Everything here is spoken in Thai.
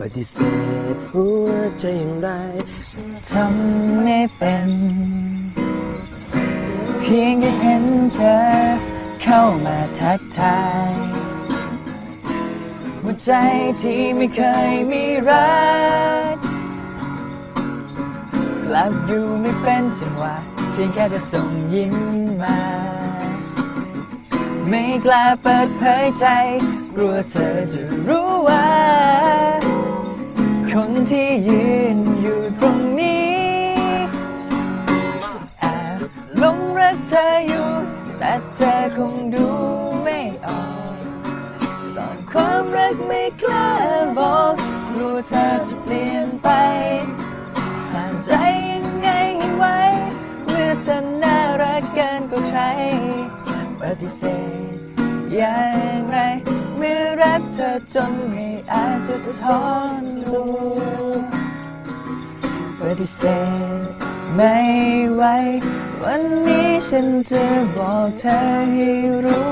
ปฏิเสธหัวใจอย่างไรทำไม่เป็น เพียงแค่เห็นเธอ เข้ามาทักทายหัวใจที่ไม่เคยมีรักกลับอยู่ไม่เป็นจังหวะเพียงแค่จะส่งยิ้มมา ไม่กล้าเปิดเผยใจ กลัวเธอจะรู้ว่า ที่ยืนอยู่ตรงนี้แอบหลงรักเธออยู่ แต่เธอคงดูไม่ออกสอนความรักไม่กล้าบอกกลัวเธอจะเปลี่ยนไปห้ามใจยังไงให้ไว้เมื่อเธอน่ารักเกินกว่าใครปฏิเสธอย่างไรเมื่อรักเธอจนไม่อาจจะทนรู้ ปฏิเสธไม่ไหววันนี้ฉันจะบอกเธอให้รู้